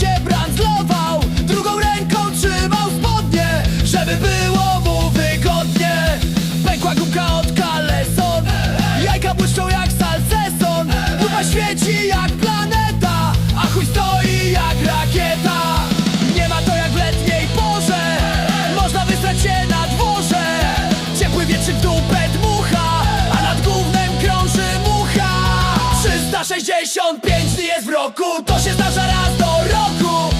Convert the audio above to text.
Się brandzlował Drugą ręką trzymał spodnie Żeby było mu wygodnie. Pękła gumka od kaleson Jajka błyszczą jak salceson Dupa świeci jak 65 dni jest w roku To się zdarza raz do roku.